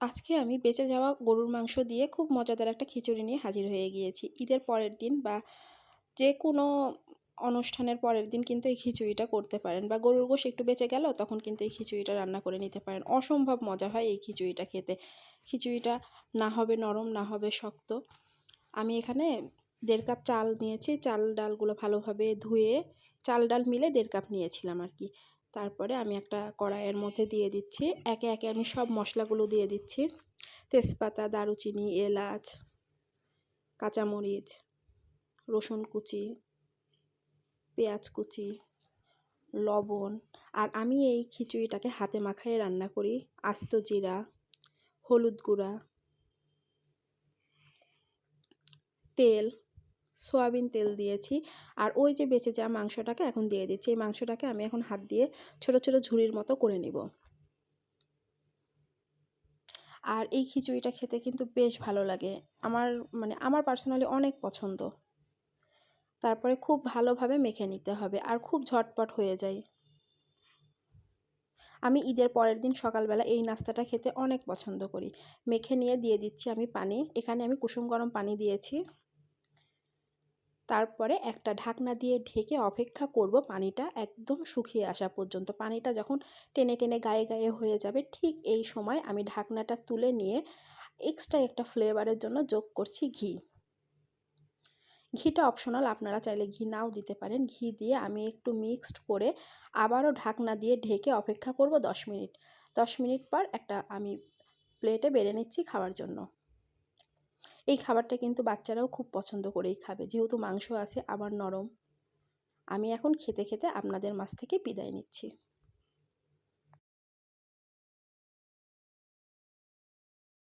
আজকে আমি বেঁচে যাওয়া গরুর মাংস দিয়ে খুব মজাদার একটা খিচুড়ি নিয়ে হাজির হয়ে গিয়েছি। ঈদের পরের দিন বা যে কোনো অনুষ্ঠানের পরের দিন কিন্তু এই খিচুড়িটা করতে পারেন বা গরুর গোশ একটু বেঁচে গেল তখন কিন্তু এই খিচুড়িটা রান্না করে নিতে পারেন। অসম্ভব মজা হয় এই খিচুড়িটা খেতে। খিচুড়িটা না হবে নরম, না হবে শক্ত। আমি এখানে দেড় কাপ চাল নিয়েছি। চাল ডালগুলো ভালোভাবে ধুয়ে, চাল ডাল মিলে দেড় কাপ নিয়েছিলাম আর কি। তারপরে আমি একটা কড়াইয়ের মধ্যে দিয়ে দিচ্ছি। একে একে আমি সব মশলাগুলো দিয়ে দিচ্ছি। তেজপাতা, দারুচিনি, এলাচ, কাঁচামরিচ, রসুন কুচি, পেঁয়াজ কুচি, লবণ, আর আমি এই খিচুড়িটাকে হাতে মাখায় রান্না করি। আস্ত জিরা, হলুদ গুঁড়া, তেল সয়াবিন তেল দিয়েছি। আর ওই যে বেঁচে যাওয়া মাংসটাকে এখন দিয়ে দিচ্ছি। এই মাংসটাকে আমি এখন হাত দিয়ে ছোট ছোট ঝুড়ির মতো করে নিব। আর এই খিচুড়িটা খেতে কিন্তু বেশ ভালো লাগে। আমার মানে আমার পার্সোনালি অনেক পছন্দ। তারপরে খুব ভালোভাবে মেখে নিতে হবে আর খুব ঝটপট হয়ে যায়। আমি ঈদের পরের দিন সকালবেলা এই নাস্তাটা খেতে অনেক পছন্দ করি। মেখে নিয়ে দিয়ে দিচ্ছি আমি পানি। এখানে আমি কুসুম গরম পানি দিয়েছি। তারপরে একটা ঢাকনা দিয়ে ঢেকে অপেক্ষা করব পানিটা একদম শুকিয়ে আসা পর্যন্ত। পানিটা যখন টেনে টেনে গায়ে গায়ে হয়ে যাবে, ঠিক এই সময় আমি ঢাকনাটা তুলে নিয়ে এক্সট্রা একটা ফ্লেভারের জন্য যোগ করছি ঘি। ঘিটা অপশনাল আপনারা চাইলে ঘি নাও দিতে পারেন। ঘি দিয়ে আমি একটু মিক্সড করে আবারও ঢাকনা দিয়ে ঢেকে অপেক্ষা করব দশ মিনিট। দশ মিনিট পর একটা আমি প্লেটে বেড়ে নিচ্ছি খাওয়ার জন্য। এই খাবারটা কিন্তু বাচ্চারাও খুব পছন্দ করেই খাবে। যেহেতু মাংস আছে, আবার নরম। আমি এখন খেতে খেতে আপনাদের মাছ থেকে বিদায় নিচ্ছি।